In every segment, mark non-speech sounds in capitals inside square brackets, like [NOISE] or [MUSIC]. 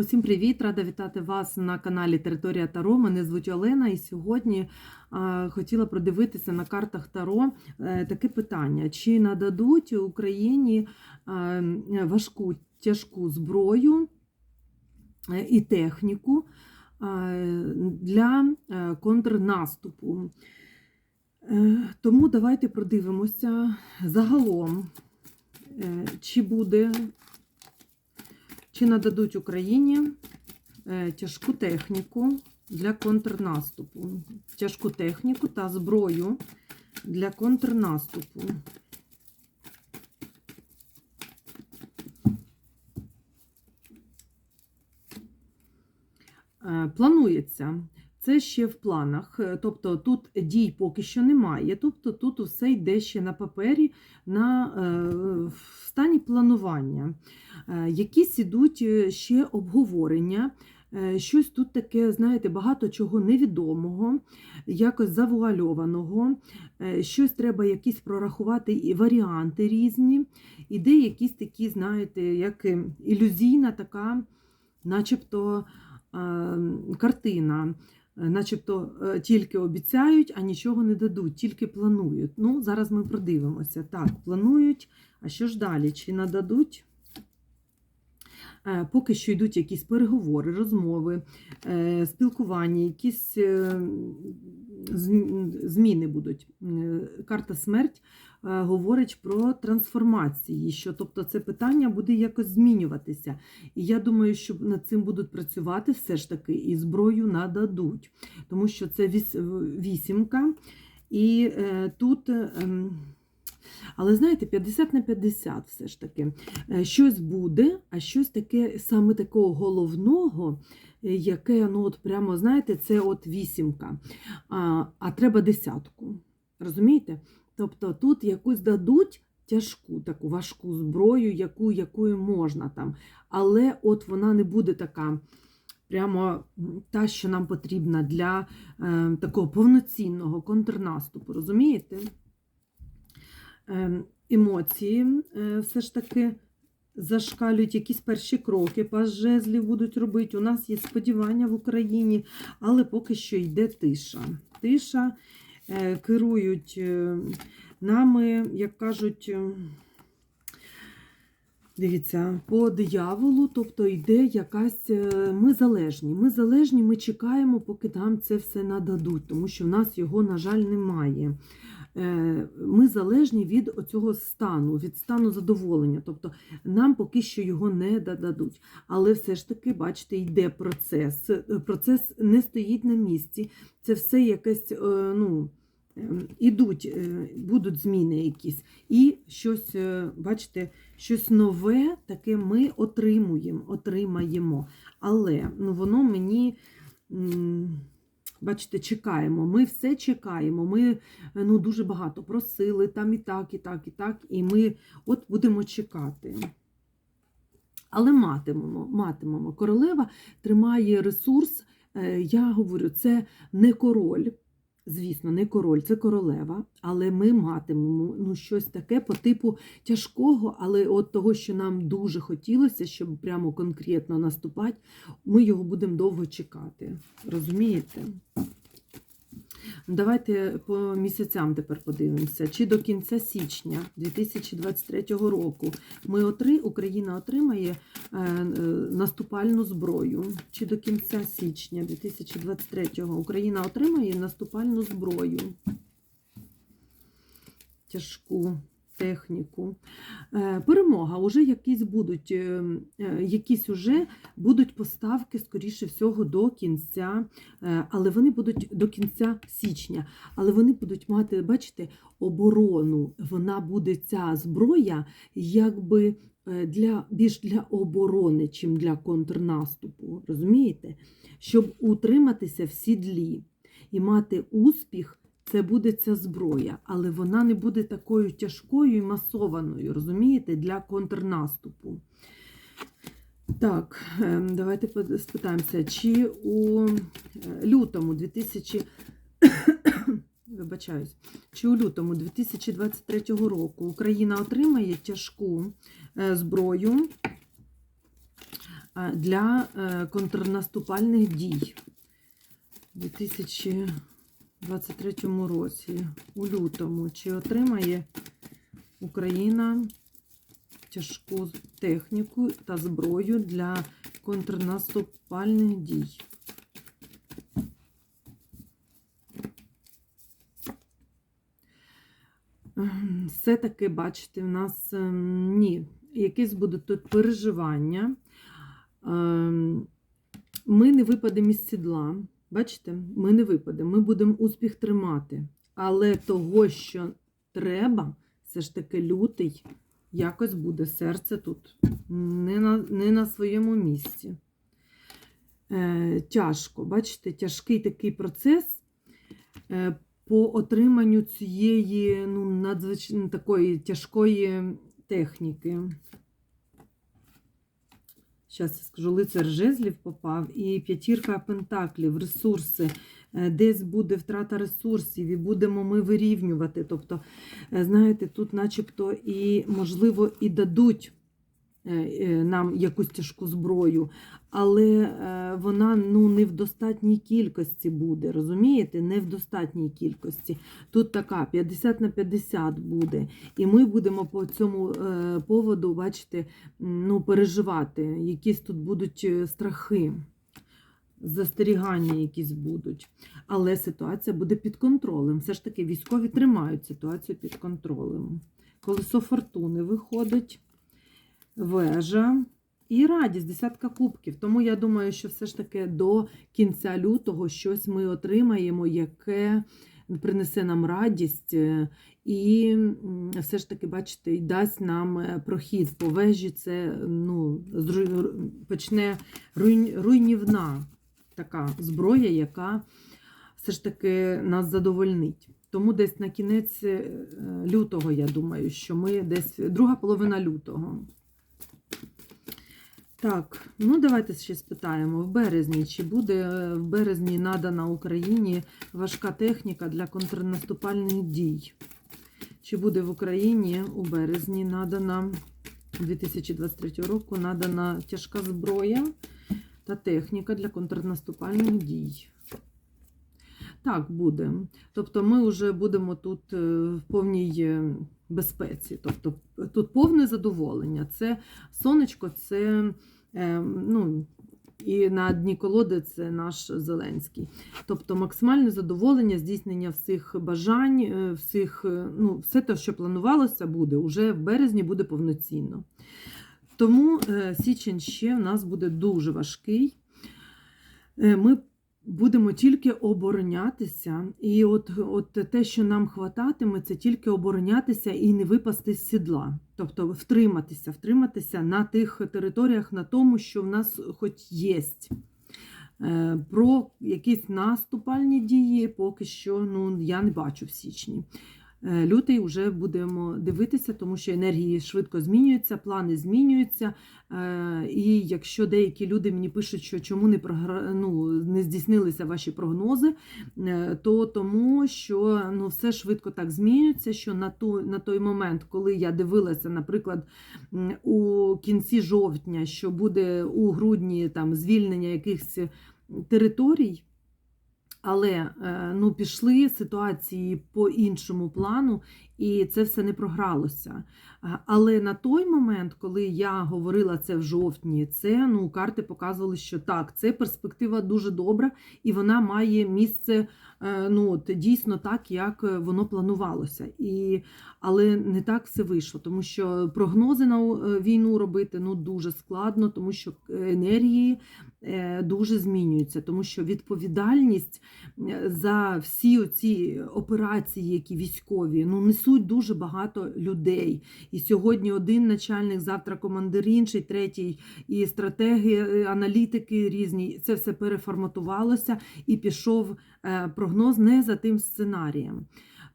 Усім привіт! Рада вітати вас на каналі Територія Таро. Мене звуть Олена, і сьогодні а, хотіла продивитися на картах Таро е, таке питання: чи нададуть Україні а, важку тяжку зброю е, і техніку для е, контрнаступу? Е, Тому давайте продивимося загалом, е, чи буде чи нададуть Україні е, тяжку техніку для контрнаступу, тяжку техніку та зброю для контрнаступу. Е, Планується. Це ще в планах, е, тобто тут дій поки що немає. Тобто тут усе йде ще на папері, на в стані планування. Е, Якісь ідуть е, ще обговорення. Е, Щось тут таке, знаєте, багато чого невідомого, якось завуальованого, щось треба якісь прорахувати і варіанти різні. Іде якісь такі, знаєте, як ілюзійна така, начебто картина. Начебто тільки обіцяють, а нічого не дадуть, тільки планують. Ну, зараз ми продивимося. Так, планують. А що ж далі? Чи нададуть? Е, Поки що йдуть якісь переговори, розмови, е, спілкування, якісь е, зміни будуть. Карта смерть говорить про трансформації, що тобто це питання буде якось змінюватися. І я думаю, що над цим будуть працювати все ж таки і зброю нададуть, тому що це віс- вісімка, і тут. Але знаєте, 50 на 50 все ж таки. Е, Щось буде, а щось таке саме такого головного, е, яке, ну от прямо, знаєте, це от вісімка, а, а треба десятку. Розумієте? Тобто тут якусь дадуть тяжку, таку важку зброю, яку, якою можна там. Але от вона не буде така. Прямо та, що нам потрібна для е, такого повноцінного контрнаступу, розумієте? Е, емоції е, все ж таки зашкалюють якісь перші кроки, пас жезлів будуть робити. У нас є сподівання в Україні, але поки що йде тиша. Тиша е, керують е, нами, як кажуть. Дивіться, по дияволу, тобто йде якась. Ми залежні. Ми залежні, ми чекаємо, поки нам це все нададуть, тому що в нас його, на жаль, немає. Е, Ми залежні від цього стану, від стану задоволення. Тобто нам поки що його не дадуть. Але все ж таки, бачите, йде процес. Е, Процес не стоїть на місці. Це все якесь, е, ну. ем, Ідуть, будуть зміни якісь, і щось, бачите, щось нове таке ми отримуємо, отримаємо. Але ну, воно мені, бачите, чекаємо. Ми все чекаємо. Ми е, ну, дуже багато просили там і так, і так, і так. І ми от будемо чекати. Але матимемо, матимемо. Королева тримає ресурс. Е, Я говорю, це не король. Звісно, не король, це королева, але ми матимемо ну, щось таке по типу тяжкого, але от того, що нам дуже хотілося, щоб прямо конкретно наступати, ми його будемо довго чекати. Розумієте? Давайте по місяцям тепер подивимося. Чи до кінця січня 2023 року ми отри, Україна отримає е, е, наступальну зброю? Чи до кінця січня 2023 Україна отримає наступальну зброю? Тяжку техніку. Е, Перемога, уже якісь будуть, е, е, якісь уже будуть поставки, скоріше всього, до кінця, але вони будуть до кінця січня. Але вони будуть мати, бачите, оборону. Вона буде ця зброя, якби для більш для оборони, чим для контрнаступу. Розумієте? Щоб утриматися в сідлі і мати успіх. Це буде ця зброя, але вона не буде такою тяжкою і масованою, розумієте, для контрнаступу. Так, ем, давайте спитаємося, чи у е, лютому 2000... [COUGHS] Вибачаюсь, чи у лютому 2023 року Україна отримає тяжку е, зброю е, для контрнаступальних дій у 2023 році, у лютому. Чи отримає Україна тяжку техніку та зброю для контрнаступальних дій? Все-таки, бачите, в нас ем, ні, якесь буде тут переживання. Ем, Ми не випадемо із сідла. Бачите, ми не випадемо, ми будемо успіх тримати. Але того, що треба, все ж таки лютий, якось буде серце тут не на, не на своєму місці. Е, тяжко, бачите, тяжкий такий процес. Е, по отриманню цієї ну, надзвичайно такої тяжкої техніки. Зараз я скажу, лицар жезлів попав, і п'ятірка пентаклів, ресурси. Е, Десь буде втрата ресурсів, і будемо ми вирівнювати. Тобто, е, знаєте, тут начебто і, можливо, і дадуть нам якусь тяжку зброю, але е, вона ну, не в достатній кількості буде, розумієте? Не в достатній кількості. Тут така 50 на 50 буде. І ми будемо по цьому е, поводу, бачите, ну, переживати. Якісь тут будуть е, страхи, застерігання якісь будуть. Але ситуація буде під контролем. Все ж таки, військові тримають ситуацію під контролем. Колесо фортуни виходить, вежа. І радість, десятка кубків. Тому я думаю, що все ж таки до кінця лютого щось ми отримаємо, яке принесе нам радість, е, і все ж таки, бачите, дасть нам е, прохід по вежі. Це ну, почне руйн- руйнівна така зброя, яка все ж таки нас задовольнить. Тому десь на кінець е, лютого, я думаю, що ми десь друга половина лютого. Так, ну давайте ще спитаємо. В березні, чи буде е, в березні надана Україні важка техніка для контрнаступальних дій? Чи буде в Україні у березні надана 2023 року надана тяжка зброя та техніка для контрнаступальних дій? Так, буде. Тобто ми вже будемо тут е, в повній е, безпеці. Тобто тут повне задоволення. Це сонечко, це е, ну, і на дні колоди це наш Зеленський. Тобто максимальне задоволення, здійснення всіх бажань, е, всіх, е, ну, все те, що планувалося, буде. Уже в березні буде повноцінно. Тому січень ще в нас буде дуже важкий. Ми будемо тільки оборонятися. І от, от те, що нам хвататиме, це тільки оборонятися і не випасти з сідла. Тобто втриматися, втриматися на тих територіях, на тому, що в нас хоч є. Е, Про якісь наступальні дії поки що ну, я не бачу в січні. Е, Лютий вже будемо дивитися, тому що енергії швидко змінюються, плани змінюються. Е, І якщо деякі люди мені пишуть, що чому не програ... ну, не здійснилися ваші прогнози, е, то тому, що ну, все швидко так змінюється, що на, ту, на той момент, коли я дивилася, наприклад, у кінці жовтня, що буде у грудні там звільнення якихось територій. Але е, ну, пішли ситуації по іншому плану, і це все не програлося. Але на той момент, коли я говорила це в жовтні, це ну, карти показували, що так, це перспектива дуже добра, і вона має місце е, ну, от, дійсно так, як е, воно планувалося. І, але не так все вийшло, тому що прогнози на е, війну робити ну, дуже складно, тому що енергії дуже змінюються, тому що відповідальність за всі ці операції, які військові, ну несуть дуже багато людей. І сьогодні один начальник, завтра командир інший, третій, і стратегії, е, аналітики різні. Це все переформатувалося і пішов е, прогноз не за тим сценарієм.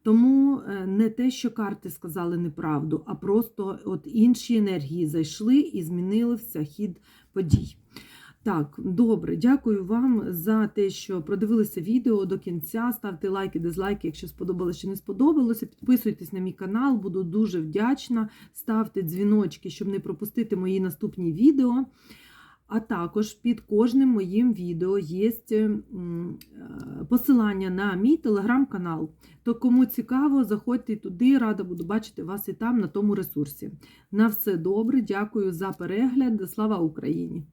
Тому е, не те, що карти сказали неправду, а просто от інші енергії зайшли і змінили все хід подій. Так, добре, дякую вам за те, що продивилися відео до кінця. Ставте лайки, дизлайки, якщо сподобалося чи не сподобалося. Підписуйтесь на мій канал, буду дуже вдячна. Ставте дзвіночки, щоб не пропустити мої наступні відео. А також під кожним моїм відео є е, посилання на мій телеграм-канал. То кому цікаво, заходьте туди, рада буду бачити вас і там, на тому ресурсі. На все добре, дякую за перегляд. Слава Україні!